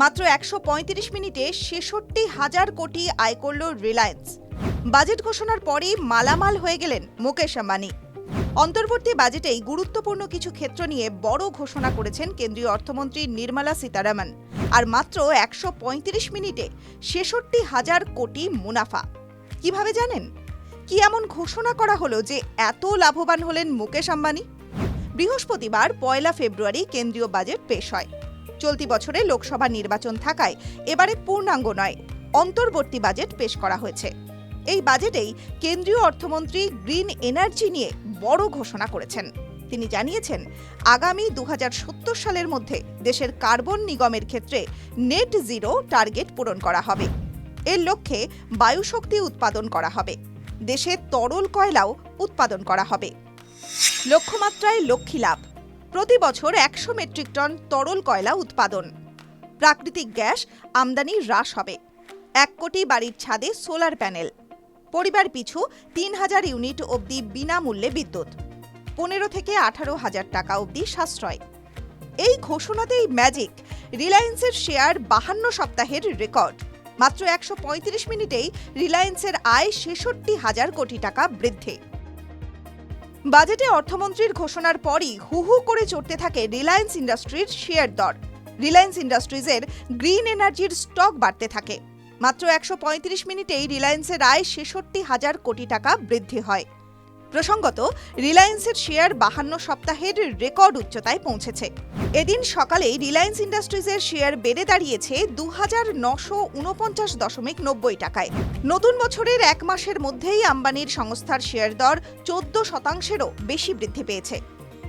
মাত্র একশো পঁয়ত্রিশ মিনিটে ছেষট্টি হাজার কোটি আয় করল রিলায়েন্স। বাজেট ঘোষণার পরেই মালামাল হয়ে গেলেন মুকেশ আম্বানি। অন্তর্বর্তী বাজেটেই গুরুত্বপূর্ণ কিছু ক্ষেত্র নিয়ে বড় ঘোষণা করেছেন কেন্দ্রীয় অর্থমন্ত্রী নির্মলা সীতারামন। আর মাত্র একশো পঁয়ত্রিশ মিনিটে ছেষট্টি হাজার কোটি মুনাফা। কীভাবে জানেন? কি এমন ঘোষণা করা হলো যে এত লাভবান হলেন মুকেশ আম্বানি? বৃহস্পতিবার পয়লা ফেব্রুয়ারি কেন্দ্রীয় বাজেট পেশ হয়। চলতি বছরে লোকসভা নির্বাচন থাকায় এবারে পূর্ণাঙ্গ নয়, অন্তর্বর্তী বাজেট পেশ করা হয়েছে। এই বাজেটেই কেন্দ্রীয় অর্থমন্ত্রী গ্রিন এনার্জি নিয়ে বড় ঘোষণা করেছেন। তিনি জানিয়েছেন, আগামী দু হাজার সত্তর সালের মধ্যে দেশের কার্বন নিগমের ক্ষেত্রে নেট জিরো টার্গেট পূরণ করা হবে। এর লক্ষ্যে বায়ুশক্তি উৎপাদন করা হবে। দেশে তরল কয়লাও উৎপাদন করা হবে। লক্ষ্যমাত্রায় লক্ষ্মী লাভ। প্রতি বছর একশো মেট্রিক টন তরল কয়লা উৎপাদন। প্রাকৃতিক গ্যাস আমদানি হ্রাস হবে। এক কোটি বাড়ির ছাদে সোলার প্যানেল। পরিবার পিছু তিন হাজার ইউনিট অবধি বিনামূল্যে বিদ্যুৎ। পনেরো থেকে আঠারো হাজার টাকা অবধি সাশ্রয়। এই ঘোষণাতেই ম্যাজিক রিলায়েন্সের শেয়ার বাহান্ন সপ্তাহের রেকর্ড। মাত্র একশো পঁয়ত্রিশ মিনিটেই রিলায়েন্সের আয় ছেষট্টি হাজার কোটি টাকা বৃদ্ধি। বাজেটে অর্থমন্ত্রীর ঘোষণার পরই হু হু করে চড়তে থাকে রিলায়েন্স ইন্ডাস্ট্রির শেয়ার দর। রিলায়েন্স ইন্ডাস্ট্রিজের গ্রিন এনার্জির স্টক বাড়তে থাকে। মাত্র একশো পঁয়ত্রিশ মিনিটেই রিলায়েন্সের আয় ছেষট্টি হাজার কোটি টাকা বৃদ্ধি হয়। প্রসঙ্গত, রিলায়েন্সের শেয়ার বাহান্ন সপ্তাহের রেকর্ড উচ্চতায় পৌঁছেছে। এদিন সকালেই রিলায়েন্স ইন্ডাস্ট্রিজের শেয়ার বেড়ে দাঁড়িয়েছে দু হাজার নশো উনপঞ্চাশ দশমিক নব্বই টাকায়। নতুন বছরের এক মাসের মধ্যেই আম্বানির সংস্থার শেয়ার দর চোদ্দ শতাংশেরও বেশি বৃদ্ধি পেয়েছে।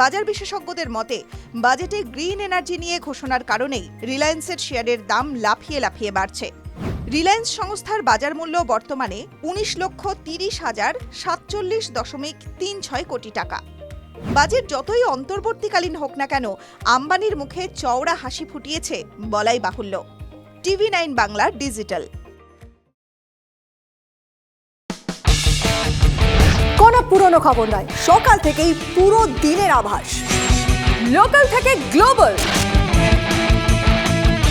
বাজার বিশেষজ্ঞদের মতে, বাজেটে গ্রিন এনার্জি নিয়ে ঘোষণার কারণেই রিলায়েন্সের শেয়ারের দাম লাফিয়ে লাফিয়ে বাড়ছে। রিলায়েন্স সংস্থার বাজার মূল্য বর্তমানে উনিশ লক্ষ তিরিশ হাজার সাতচল্লিশ দশমিক তিন ছয় কোটি টাকা। বাজেট যতই অন্তর্বর্তীকালীন হোক না কেন, আম্বানির মুখে চওড়া হাসি ফুটিয়েছে বলাই বাহুল্য। TV nine Bangla digital. কোনো পুরনো খবর নয়, সকাল থেকেই পুরো দিনের আভাস। লোকাল থেকে গ্লোবাল।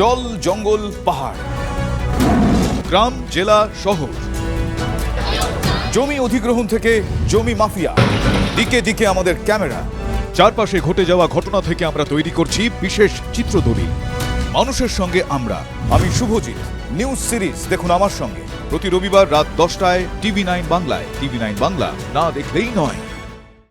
জল জঙ্গল পাহাড়। গ্রাম, জেলা, শহর। জমি অধিগ্রহণ থেকে জমি মাফিয়া। দিকে দিকে আমাদের ক্যামেরা। চারপাশে ঘটে যাওয়া ঘটনা থেকে আমরা তৈরি করছি বিশেষ চিত্রদলিল মানুষের সঙ্গে আমরা। আমি শুভজিৎ। নিউজ সিরিজ দেখুন আমার সঙ্গে। প্রতি রবিবার রাত দশটায় টিভি নাইন বাংলায়। টিভি নাইন বাংলা না দেখলেই নয়।